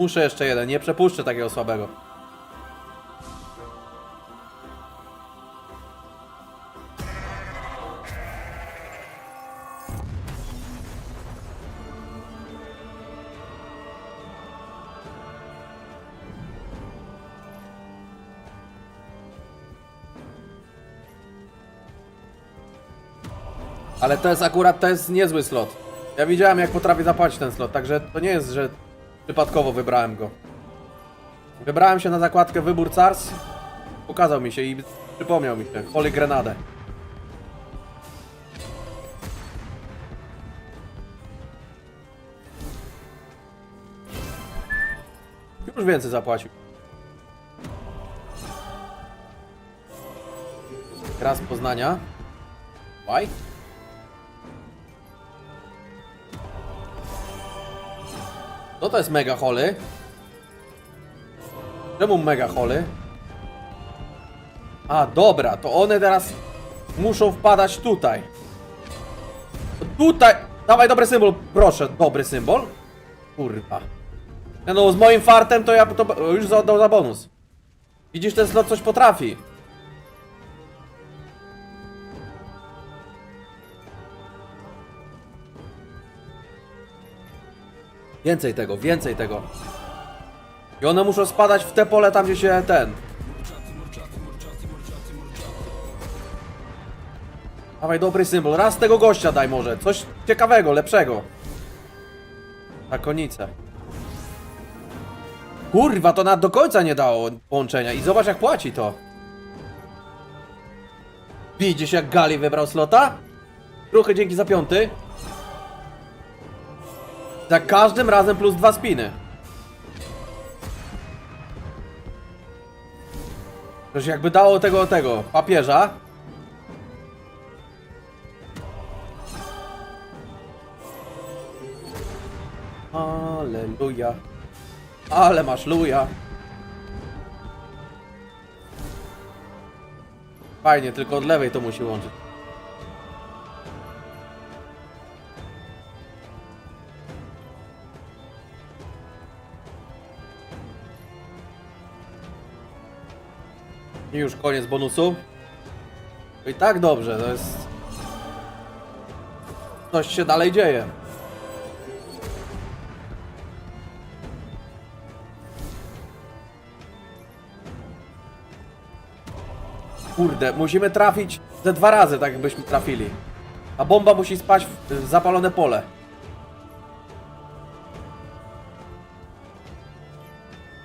Muszę jeszcze jeden, nie przepuszczę takiego słabego. Ale to jest akurat, to jest niezły slot. Ja widziałem jak potrafię zapłacić ten slot, także to nie jest, że przypadkowo wybrałem go. Wybrałem się na zakładkę Wybór Cars. Pokazał mi się i przypomniał mi się. Holy Grenadę. Już więcej zapłacił. Gra z Poznania. Why? No to jest mega holy. Czemu mega holy? A, dobra, to one teraz muszą wpadać tutaj. Tutaj! Dawaj dobry symbol, proszę, dobry symbol. Kurwa. No, z moim fartem to ja to już oddał za bonus. Widzisz, ten slot coś potrafi. Więcej tego, więcej tego. I one muszą spadać w te pole tam, gdzie się ten. Dawaj dobry symbol. Raz tego gościa daj może. Coś ciekawego, lepszego. Na konicę. Kurwa, to nawet do końca nie dało połączenia. I zobacz jak płaci to. Widzisz jak Gali wybrał slota? Trochę dzięki za piąty. Za każdym razem plus dwa spiny. Też jakby dało tego tego papieża. Aleluja. Ale masz luja. Fajnie, tylko od lewej to musi łączyć. Już koniec bonusu. I tak dobrze, to jest... Coś się dalej dzieje. Kurde, musimy trafić ze dwa razy, tak jakbyśmy trafili. A bomba musi spaść w w zapalone pole.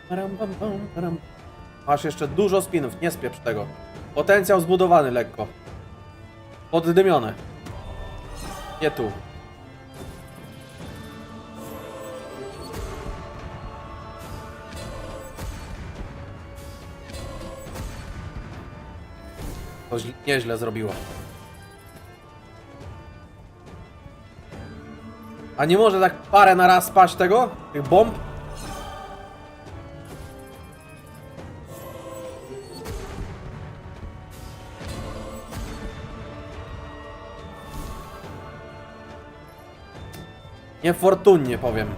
Pam, pam, param. Masz jeszcze dużo spinów, nie spieprz tego. Potencjał zbudowany lekko. Poddymione. Nie tu. To źle- nieźle zrobiło. A nie może tak parę na raz spaść tego? Tych bomb? Niefortunnie powiem.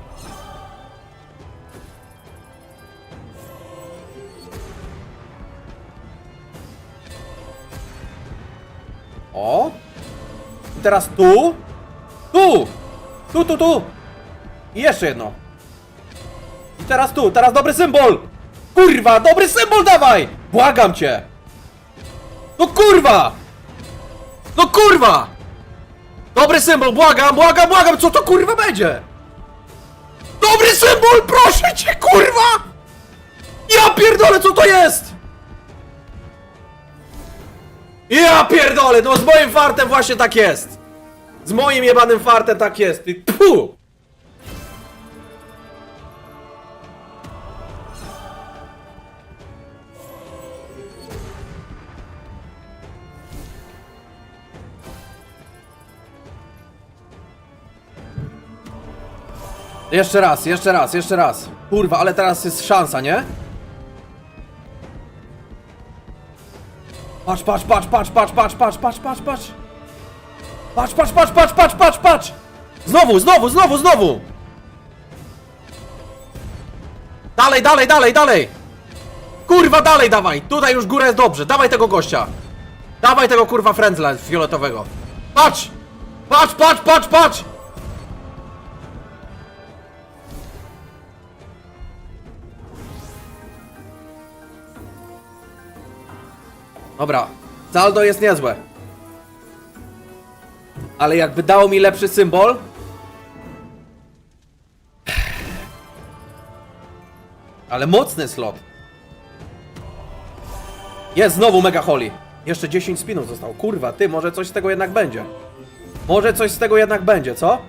O! I teraz tu! Tu! Tu, tu, tu! I jeszcze jedno. I teraz tu, teraz dobry symbol! Kurwa, dobry symbol dawaj! Błagam cię! No kurwa! No kurwa! Dobry symbol, błagam, błagam, błagam, co to kurwa będzie? Dobry symbol, proszę cię, kurwa! Ja pierdolę, co to jest? Ja pierdolę, no z moim fartem właśnie tak jest. Z moim jebanym fartem tak jest. I Puh! Jeszcze raz, jeszcze raz, jeszcze raz. Kurwa, ale teraz jest szansa, nie? Patrz, patrz, patrz, patrz, patrz, patrz, patrz, patrz, patrz, patrz. Patrz, patrz, patrz, patrz, patrz, patrz, patrz. Znowu, znowu, znowu, znowu. Dalej, dalej, dalej, dalej! Kurwa, dalej dawaj! Tutaj już góra jest dobrze, dawaj tego gościa! Dawaj tego kurwa frędzla fioletowego! Patrz! Patrz, patrz, patrz, patrz! Dobra, saldo jest niezłe. Ale jakby dało mi lepszy symbol... Ale mocny slot. Jest znowu Mega Holly. Jeszcze 10 spinów zostało. Kurwa, ty, może coś z tego jednak będzie. Może coś z tego jednak będzie, co?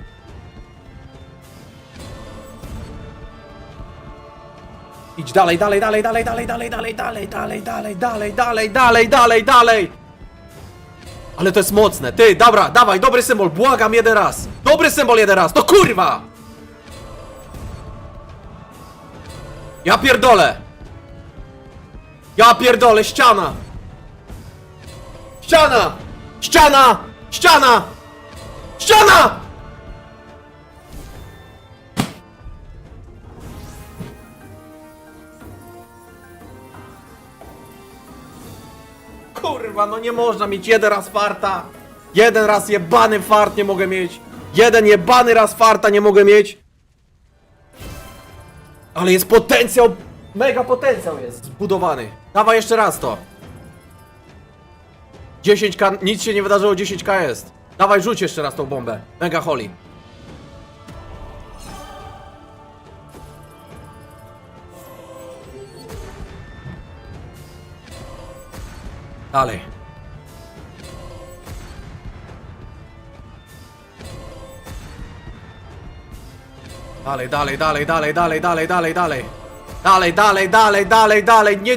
Idź dalej, dalej, dalej, dalej, dalej, dalej, dalej, dalej, dalej, dalej, dalej, dalej, dalej, dalej, dalej. Ale to jest mocne. Ty, dobra, dawaj, dobry symbol, błagam jeden raz. Dobry symbol jeden raz, to kurwa! Ja pierdolę! Ja pierdolę, ściana! Ściana! Ściana! Ściana! Ściana! Kurwa, no nie można mieć jeden raz farta. Jeden raz jebany fart nie mogę mieć. Jeden jebany raz farta nie mogę mieć. Ale jest potencjał, mega potencjał jest zbudowany. Dawaj jeszcze raz to. 10k, nic się nie wydarzyło, 10k jest. Dawaj, rzuć jeszcze raz tą bombę. Mega Holly. Dalej. Dalej, dalej, dalej, dalej, dalej, dalej, dalej, dalej. Dalej, dalej, dalej, dalej, dalej, nie...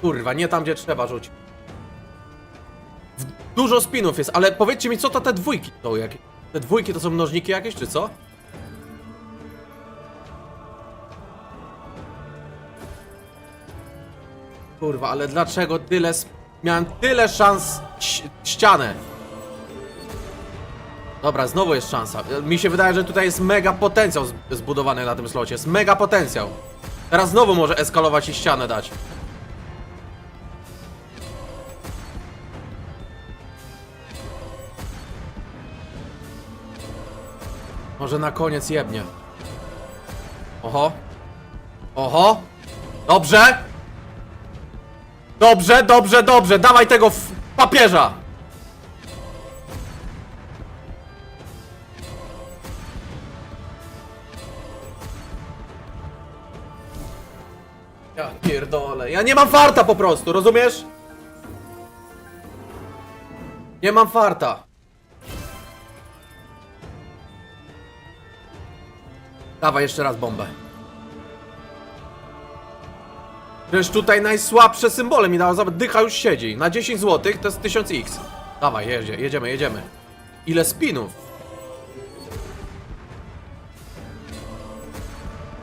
Kurwa, nie tam, gdzie trzeba rzucić. Dużo spinów jest, ale powiedzcie mi, co to te dwójki to jakie? Te dwójki to są mnożniki jakieś, czy co? Kurwa, ale dlaczego tyle... sp- Miałem tyle szans ścianę. Dobra, znowu jest szansa. Mi się wydaje, że tutaj jest mega potencjał zbudowany na tym slocie. Jest mega potencjał. Teraz znowu może eskalować i ścianę dać. Może na koniec jebnie. Oho. Oho. Dobrze. Dobrze, dobrze, dobrze. Dawaj tego papieża. Ja pierdolę. Ja nie mam farta po prostu, rozumiesz? Nie mam farta. Dawaj jeszcze raz bombę. Przecież tutaj najsłabsze symbole mi dało. Zobacz, dycha już siedzi. Na 10 zł to jest 1000x. Dawaj, jedzie, jedziemy, jedziemy. Ile spinów?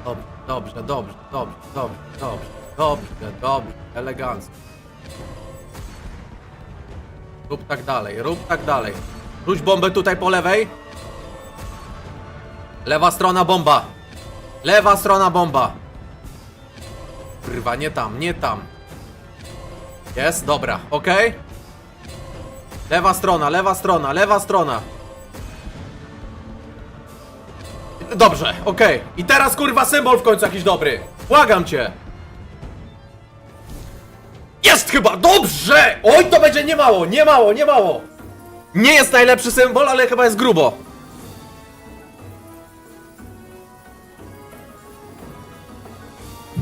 Dobrze, dobrze, dobrze, dobrze, dobrze, dobrze, dobrze, dobrze, elegancko. Rób tak dalej, rób tak dalej. Rzuć bombę tutaj po lewej. Lewa strona bomba. Lewa strona bomba. Kurwa, nie tam, nie tam. Jest, dobra, okej. Lewa strona, lewa strona, lewa strona. Dobrze, okej. I teraz kurwa symbol w końcu jakiś dobry. Błagam cię. Jest chyba, dobrze! Oj, to będzie nie mało, nie mało. Nie jest najlepszy symbol, ale chyba jest grubo.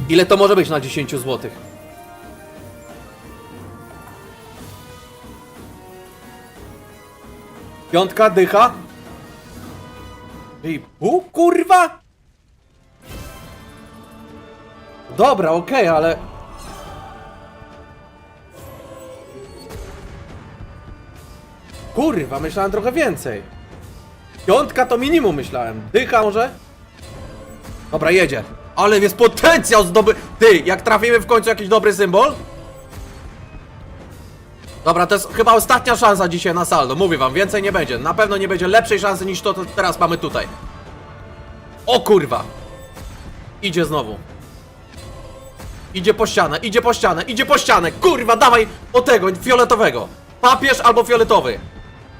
Ile to może być na 10 zł? Piątka, dycha. I pół, kurwa? Dobra, okej, ale... Kurwa, myślałem trochę więcej. Piątka to minimum myślałem. Dycha może? Dobra, jedzie. Ale jest potencjał zdoby... Ty, jak trafimy w końcu jakiś dobry symbol? Dobra, to jest chyba ostatnia szansa dzisiaj na saldo. Mówię wam, więcej nie będzie. Na pewno nie będzie lepszej szansy niż to, co teraz mamy tutaj. O kurwa! Idzie znowu. Idzie po ścianę, idzie po ścianę, idzie po ścianę. Kurwa, dawaj o tego, fioletowego. Papież albo fioletowy.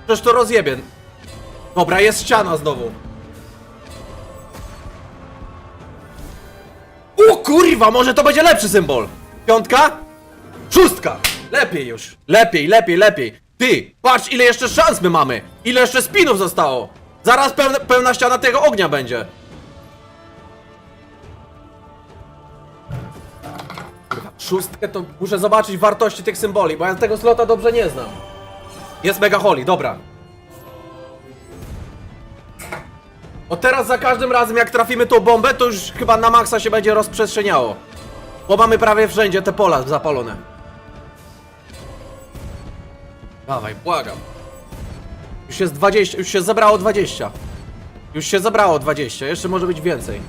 Przecież to. Dobra, jest ściana znowu. O kurwa, może to będzie lepszy symbol. Piątka? Szóstka! Lepiej już. Lepiej, lepiej, lepiej. Ty, patrz ile jeszcze szans my mamy. Ile jeszcze spinów zostało. Zaraz pełna, pełna ściana tego ognia będzie. Szóstkę to muszę zobaczyć wartości tych symboli, bo ja tego slota dobrze nie znam. Jest mega holy, dobra. O teraz za każdym razem jak trafimy tą bombę, to już chyba na maksa się będzie rozprzestrzeniało. Bo mamy prawie wszędzie te pola zapalone. Dawaj, błagam. Już jest 20, już się zebrało 20. Już się zebrało 20, jeszcze może być więcej.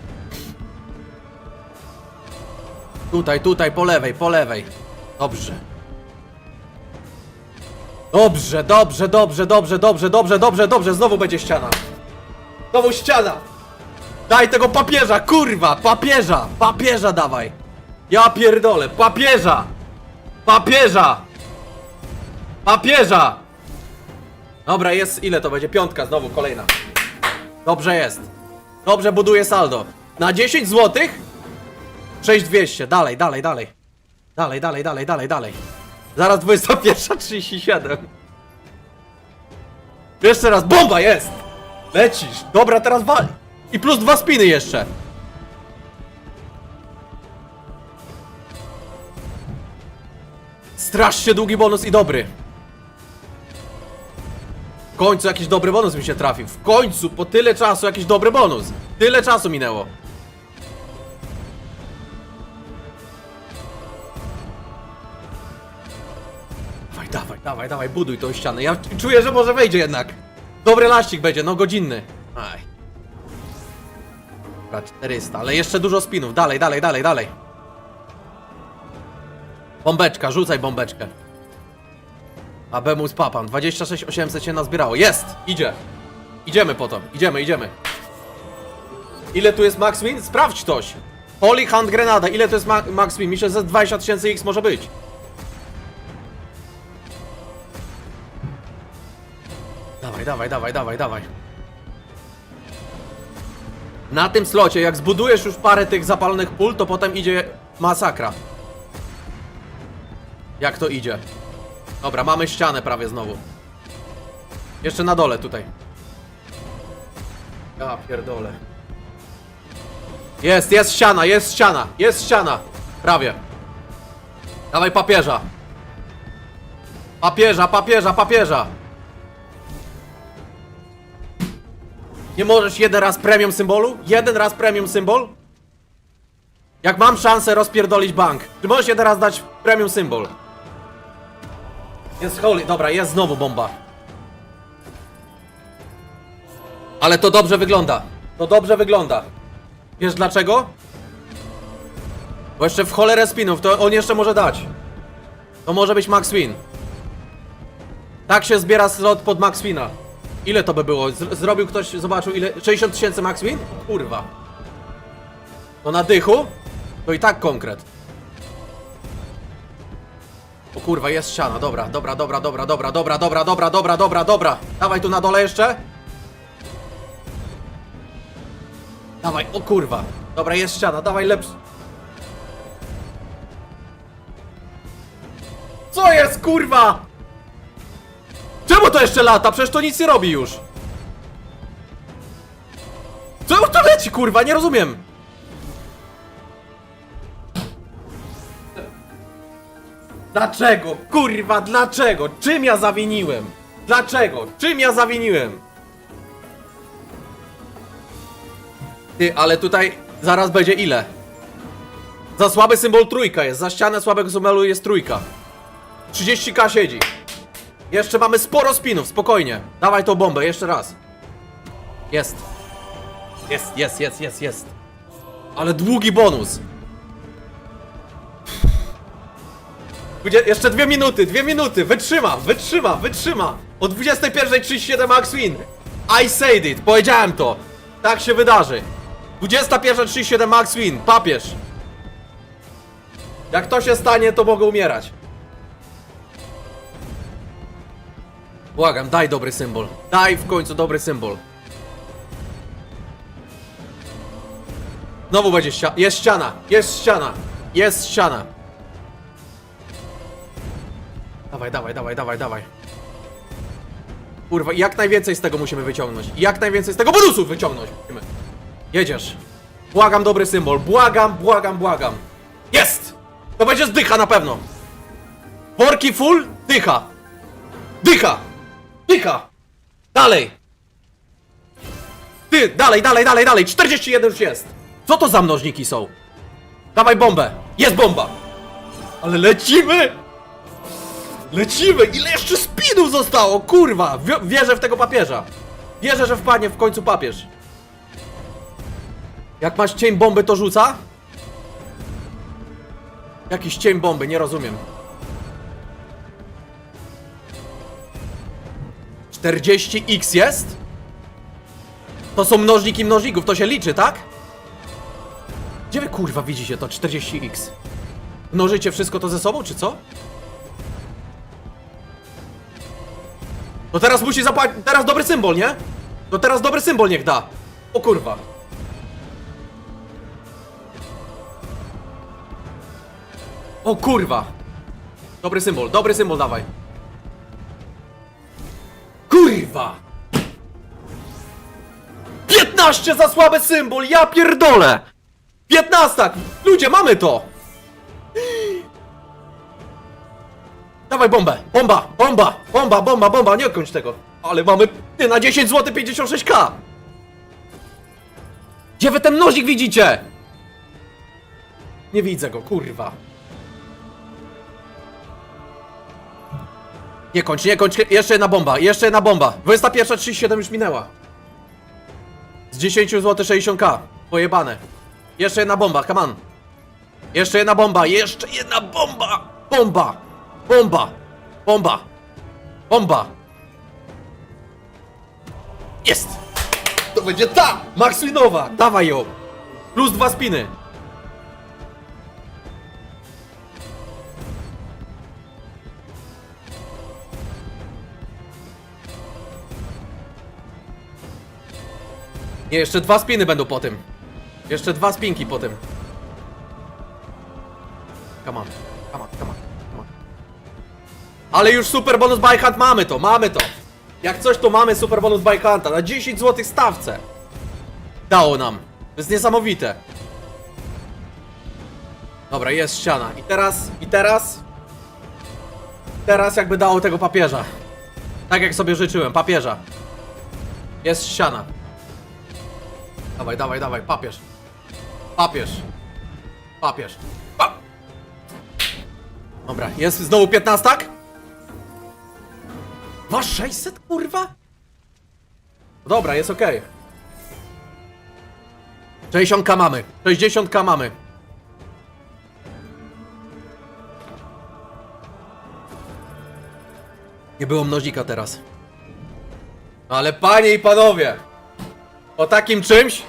Tutaj, tutaj, po lewej, po lewej. Dobrze. Dobrze, dobrze, dobrze, dobrze, dobrze, dobrze, dobrze, dobrze, znowu będzie ściana. Znowu ściana! Daj tego papieża, kurwa! Papieża! Papieża dawaj! Ja pierdolę, papieża! Papieża! Papieża! Dobra, jest, ile to będzie? Piątka znowu, kolejna. Dobrze jest. Dobrze buduje saldo. Na 10 złotych 6200, dalej, dalej, dalej. Dalej, dalej, dalej, dalej, dalej. Zaraz 21.37. Jeszcze raz, bomba jest! Lecisz! Dobra, teraz wal! I plus dwa spiny jeszcze! Strasznie długi bonus i dobry. W końcu jakiś dobry bonus mi się trafił. W końcu, po tyle czasu, jakiś dobry bonus. Tyle czasu minęło. Dawaj, dawaj, dawaj, buduj tą ścianę. Ja czuję, że może wejdzie jednak. Dobry laścik będzie, no godzinny. Aj. Dobra, 400, ale jeszcze dużo spinów. Dalej, dalej, dalej, dalej. Bombeczka, rzucaj bombeczkę. Abemus papam, 26 800 się nazbierało. Jest! Idzie! Idziemy po to, idziemy, idziemy. Ile tu jest max win? Sprawdź ktoś! Holy Hand Grenada, ile to jest ma max win? Myślę, że ze 20 tysięcy X może być. Dawaj, dawaj, dawaj, dawaj. Na tym slocie, jak zbudujesz już parę tych zapalonych pól, to potem idzie masakra. Jak to idzie? Dobra, mamy ścianę prawie znowu. Jeszcze na dole tutaj. Ja pierdolę. Jest, jest ściana, jest ściana, jest ściana. Prawie. Dawaj papieża. Papieża, papieża, papieża. Nie możesz jeden raz premium symbolu? Jeden raz premium symbol? Jak mam szansę rozpierdolić bank, czy możesz jeden raz dać premium symbol? Jest holy, dobra, jest znowu bomba. Ale to dobrze wygląda. To dobrze wygląda. Wiesz dlaczego? Bo jeszcze w cholerę spinów, to on jeszcze może dać. To może być Max Win. Tak się zbiera slot pod Max Wina. Ile to by było? Z zrobił ktoś, zobaczył ile? 60 tysięcy Max Win? Kurwa. To na dychu? To i tak konkret. O kurwa, jest ściana, dobra, dobra, dobra, dobra, dobra, dobra, dobra, dobra, dobra, dobra, dobra. Dawaj tu na dole jeszcze. Dawaj, o kurwa. Dobra, jest ściana, dawaj lepszy. Co jest, kurwa? Czemu to jeszcze lata? Przecież to nic nie robi już. Co to leci, kurwa? Nie rozumiem. Dlaczego? Kurwa, dlaczego? Czym ja zawiniłem? Dlaczego? Czym ja zawiniłem? Ty, ale tutaj zaraz będzie ile? Za słaby symbol trójka jest, za ścianę słabego symbolu jest trójka. 30k siedzi. Jeszcze mamy sporo spinów, spokojnie. Dawaj tą bombę, jeszcze raz. Jest. Jest, jest, jest, jest, jest. Ale długi bonus. Będzie- Jeszcze dwie minuty, dwie minuty, wytrzyma, wytrzyma, wytrzyma. O 21.37 Max Win. I said it, powiedziałem to. Tak się wydarzy. 21.37 Max Win, papież. Jak to się stanie, to mogę umierać. Błagam, daj dobry symbol. Daj w końcu dobry symbol. Znowu będzie ściana. Jest ściana. Jest ściana. Jest ściana. Dawaj, dawaj, dawaj, dawaj, dawaj. Kurwa, jak najwięcej z tego musimy wyciągnąć. Jak najwięcej z tego bonusu wyciągnąć. Jedziesz. Błagam dobry symbol. Błagam, błagam, błagam. Jest! To będzie zdycha na pewno. Worki full, dycha. Dycha! Dycha! Dalej! Ty, dalej, dalej, dalej, dalej! 41 już jest! Co to za mnożniki są? Dawaj bombę! Jest bomba! Ale lecimy! Lecimy! Ile jeszcze spinów zostało? Kurwa! Wi- wierzę w tego papieża! Wierzę, że wpadnie w końcu papież. Jak masz cień bomby, to rzuca? Jakiś cień bomby, nie rozumiem. 40x jest? To są mnożniki mnożników, to się liczy, tak? Gdzie wy kurwa widzicie to 40x? Mnożycie wszystko to ze sobą, czy co? To teraz musi zapłacić, teraz dobry symbol, nie? To teraz dobry symbol niech da. O kurwa. O kurwa. Dobry symbol, dobry symbol dawaj. Kurwa! 15 za słaby symbol, ja pierdolę! 15! Ludzie, mamy to! Dawaj bombę! Bomba! Bomba! Bomba! Bomba! Bomba! Nie kończ tego! Ale mamy ty na 10 zł 56k! Gdzie wy ten mnożnik widzicie? Nie widzę go, kurwa. Nie kończ, nie kończ, jeszcze jedna bomba, jeszcze jedna bomba. 21.37 już minęła. Z 10 zł 60k. Pojebane. Jeszcze jedna bomba, come on. Jeszcze jedna bomba, jeszcze jedna bomba! Bomba! Bomba! Bomba! Bomba! Jest! To będzie ta! Maxwinowa! Dawaj ją! Plus dwa spiny! Nie, jeszcze dwa spiny będą po tym. Jeszcze dwa spinki po tym. Come on, come on, come on, come on. Ale już super bonus by mamy to, mamy to. Jak coś to mamy super bonus by hunta na 10 zł stawce. Dało nam. To jest niesamowite. Dobra, jest ściana. I teraz, i teraz... Teraz jakby dało tego papieża. Tak jak sobie życzyłem, papieża. Jest ściana. Dawaj, dawaj, dawaj, papież. Papież. Papież. Pa Dobra, jest znowu 15? Masz 600, kurwa? Dobra, jest okej. 60k mamy. 60k mamy. Nie było mnożnika teraz. Ale panie i panowie, o takim czymś